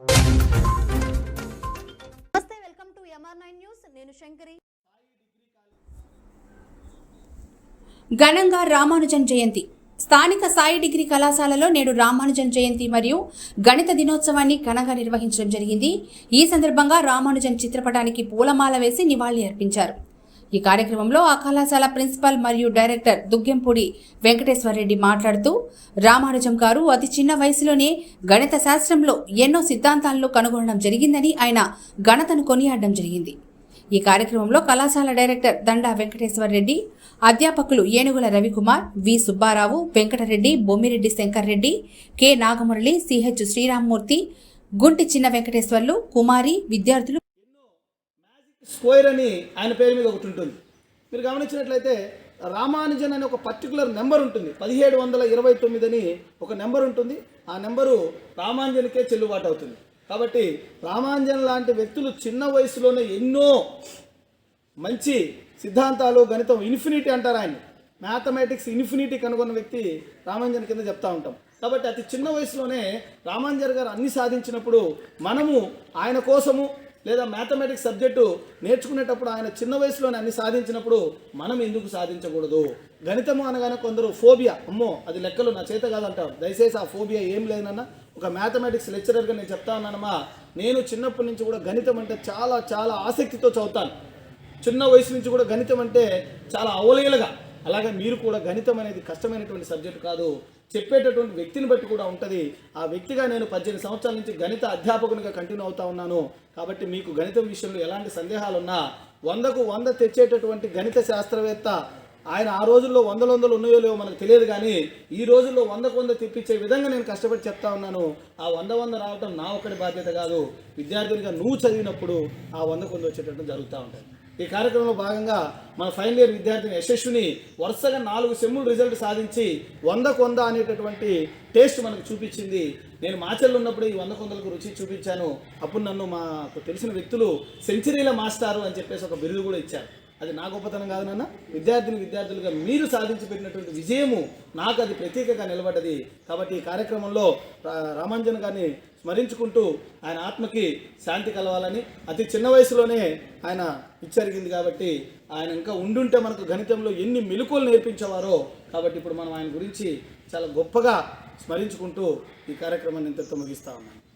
నమస్తే welcome to MR nine news. నేను శంకరి. ఘనంగా రామానుజన్ జయంతి. స్థానిక సాయి డిగ్రీ కళాశాలలో నేడు రామానుజన్ జయంతి మరియు గణిత దినోత్సవాన్ని ఘనంగా నిర్వహించడం జరిగింది. ఈ సందర్భంగా రామానుజన్ చిత్రపటానికి పూలమాల వేసి నివాళి అర్పించారు. ఈ కార్యక్రమంలో ఆ కళాశాల ప్రిన్సిపల్ మరియు డైరెక్టర్ దుగ్గెంపూడి వెంకటేశ్వరరెడ్డి మాట్లాడుతూ రామానుజం గారు అతి చిన్న వయసులోనే గణిత శాస్త్రంలో ఎన్నో సిద్ధాంతాలను కనుగొనడం జరిగిందని ఆయన ఘనతను కొనియాడడం జరిగింది. ఈ కార్యక్రమంలో కళాశాల డైరెక్టర్ దండా వెంకటేశ్వర రెడ్డి అధ్యాపకులు Enugula Ravikumar V Subbarao Venkatareddy Bommireddy Shankar Reddy K Nagamurali CH Sriramamurthy Gunti Chinna Venkateswarlu Kumari విద్యార్థులు స్క్వేర్ అని ఆయన పేరు మీద ఒకటి ఉంటుంది. మీరు గమనించినట్లయితే రామానుజన్ అనే ఒక పర్టికులర్ నెంబర్ ఉంటుంది. పదిహేడు వందల ఇరవై తొమ్మిది అని ఒక నెంబర్ ఉంటుంది. ఆ నెంబరు రామానుజన్కే చెల్లుబాటు అవుతుంది. కాబట్టి రామానుజన్ లాంటి వ్యక్తులు చిన్న వయసులోనే ఎన్నో మంచి సిద్ధాంతాలు గణితం ఇన్ఫినిటీ అంటారు ఆయన. మ్యాథమెటిక్స్ ఇన్ఫినిటీ కనుగొన్న వ్యక్తి రామాంజన్ కింద చెప్తా ఉంటాం. కాబట్టి అతి చిన్న వయసులోనే రామాంజర్ గారు అన్ని సాధించినప్పుడు మనము ఆయన కోసము లేదా మ్యాథమెటిక్స్ సబ్జెక్టు నేర్చుకునేటప్పుడు ఆయన చిన్న వయసులోనే అన్ని సాధించినప్పుడు మనం ఎందుకు సాధించకూడదు? గణితము అనగానే కొందరు ఫోబియా. అమ్మో అది లెక్కలు నా చేత కాదంటారు. దయచేసి ఆ ఫోబియా ఏం లేదన్నా ఒక మ్యాథమెటిక్స్ లెక్చరర్గా నేను చెప్తా ఉన్నానమ్మా. నేను చిన్నప్పటి నుంచి కూడా గణితం అంటే చాలా చాలా ఆసక్తితో చదువుతాను. చిన్న వయసు నుంచి కూడా గణితం అంటే చాలా అవలీలగా. అలాగే మీరు కూడా గణితం అనేది కష్టమైనటువంటి సబ్జెక్ట్ కాదు. చెప్పేటటువంటి వ్యక్తిని బట్టి కూడా ఉంటుంది. ఆ వ్యక్తిగా నేను పద్దెనిమిది సంవత్సరాల నుంచి గణిత అధ్యాపకునిగా కంటిన్యూ అవుతా ఉన్నాను. కాబట్టి మీకు గణితం విషయంలో ఎలాంటి సందేహాలున్నా వందకు వంద తెచ్చేటటువంటి గణిత శాస్త్రవేత్త ఆయన ఆ రోజుల్లో వందల వందలు ఉన్నాయో లేవో మనకు తెలియదు కానీ ఈ రోజుల్లో వందకు వంద తెప్పించే విధంగా నేను కష్టపడి చెప్తా ఉన్నాను. ఆ వంద వంద రావటం నా ఒక్కడి బాధ్యత కాదు. విద్యార్థునిగా నువ్వు చదివినప్పుడు ఆ వందకు వంద వచ్చేటట్టు జరుగుతూ ఉంటుంది. ఈ కార్యక్రమంలో భాగంగా మన ఫైనల్ ఇయర్ విద్యార్థిని యశస్విని వరుసగా నాలుగు సెమ్ములు రిజల్ట్ సాధించి వందకు వంద అనేటటువంటి టేస్ట్ మనకు చూపించింది. నేను మాచల్లో ఉన్నప్పుడు ఈ వంద కొందలకు రుచి చూపించాను. అప్పుడు నన్ను మాకు తెలిసిన వ్యక్తులు సెంచరీల మాస్టారు అని చెప్పేసి ఒక బిరుదు కూడా ఇచ్చారు. అది నా గొప్పతనం కాదు నాన్న. విద్యార్థిని విద్యార్థులుగా మీరు సాధించి పెట్టినటువంటి విజయము నాకు అది ప్రత్యేకంగా నిలబడ్డది. కాబట్టి ఈ కార్యక్రమంలో రా- రామాంజన్ గారిని స్మరించుకుంటూ ఆయన ఆత్మకి శాంతి కలవాలని అతి చిన్న వయసులోనే ఆయన ఇచ్చరిగింది కాబట్టి ఆయన ఇంకా ఉండుంటే మనకు గణితంలో ఎన్ని మెలకువలు నేర్పించేవారో కాబట్టి ఇప్పుడు మనం ఆయన గురించి చాలా గొప్పగా స్మరించుకుంటూ ఈ కార్యక్రమాన్ని ఇంతతో ముగిస్తా ఉన్నాను.